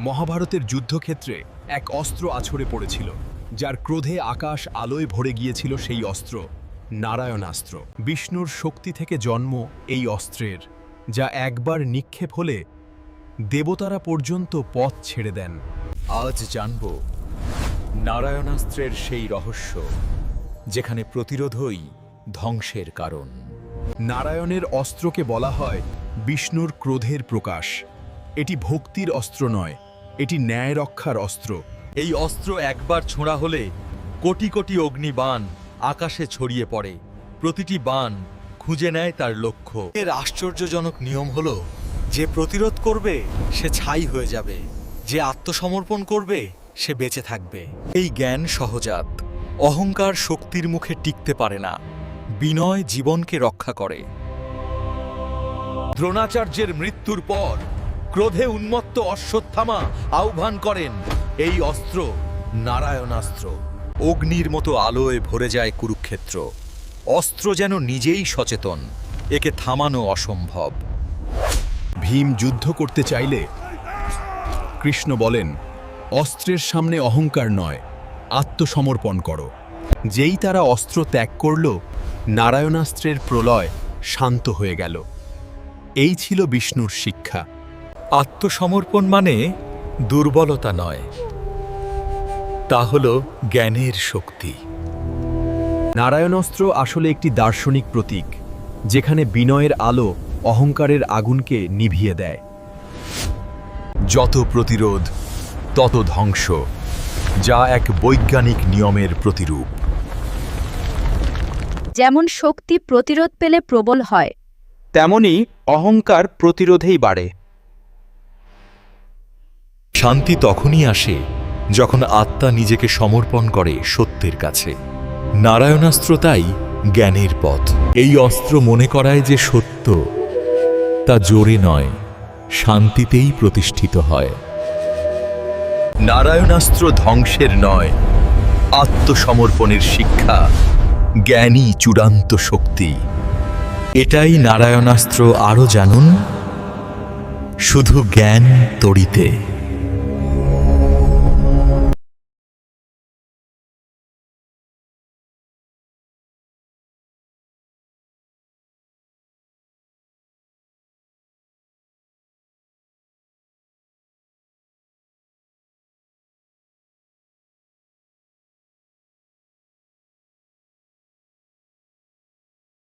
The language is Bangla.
মহাভারতের যুদ্ধক্ষেত্রে এক অস্ত্র আছড়ে পড়েছিল, যার ক্রোধে আকাশ আলোয় ভরে গিয়েছিল সেই অস্ত্র, নারায়ণাস্ত্র। বিষ্ণুর শক্তি থেকে জন্ম এই অস্ত্রের, যা একবার নিক্ষেপ হলে দেবতারা পর্যন্ত পথ ছেড়ে দেন। আজ জানব নারায়ণাস্ত্রের সেই রহস্য, যেখানে প্রতিরোধই ধ্বংসের কারণ। নারায়ণের অস্ত্রকে বলা হয় বিষ্ণুর ক্রোধের প্রকাশ। এটি ভক্তির অস্ত্র নয় এটি ন্যায় রক্ষার অস্ত্র। এই অস্ত্র একবার ছোঁড়া হলে কোটি কোটি অগ্নিবাণ আকাশে ছড়িয়ে পড়ে। প্রতিটি বান খুঁজে নেয় তার লক্ষ্য। এর আশ্চর্যজনক নিয়ম হল, যে প্রতিরোধ করবে, সে ছাই হয়ে যাবে। যে আত্মসমর্পণ করবে, সে বেঁচে থাকবে। এই জ্ঞান সহজাত। অহংকার শক্তির মুখে টিকতে পারে না। বিনয় জীবনকে রক্ষা করে। দ্রোণাচার্যের মৃত্যুর পর ক্রোধে উন্মত্ত অশ্বত্থামা আহ্বান করেন, এই অস্ত্র নারায়ণাস্ত্র। অগ্নির মতো আলোয় ভরে যায় কুরুক্ষেত্র। অস্ত্র যেন নিজেই সচেতন, একে থামানো অসম্ভব। ভীম যুদ্ধ করতে চাইলে কৃষ্ণ বলেন, অস্ত্রের সামনে অহংকার নয়, আত্মসমর্পণ করো। যেই তারা অস্ত্র ত্যাগ করল, নারায়ণাস্ত্রের প্রলয় শান্ত হয়ে গেল। এই ছিল বিষ্ণুর শিক্ষা। আত্মসমর্পণ মানে দুর্বলতা নয়। তা হল জ্ঞানের শক্তি। নারায়ণাস্ত্র আসলে একটি দার্শনিক প্রতীক যেখানে বিনয়ের আলো অহংকারের আগুনকে নিভিয়ে দেয়। যত প্রতিরোধ তত ধ্বংস যা এক বৈজ্ঞানিক নিয়মের প্রতিরূপ। যেমন শক্তি প্রতিরোধ পেলে প্রবল হয় তেমনি অহংকার প্রতিরোধেই বাড়ে। শান্তি তখনই আসে যখন আত্মা নিজেকে সমর্পণ করে সত্যের কাছে। নারায়ণাস্ত্র তাই জ্ঞানের পথ। এই অস্ত্র মনে করায় যে সত্য, তা জোরে নয়, শান্তিতেই প্রতিষ্ঠিত হয়। নারায়ণাস্ত্র ধ্বংসের নয়, আত্মসমর্পণের শিক্ষা জ্ঞানই চূড়ান্ত শক্তি। এটাই নারায়ণাস্ত্র আরও জানুন, শুধু জ্ঞান তড়িতে।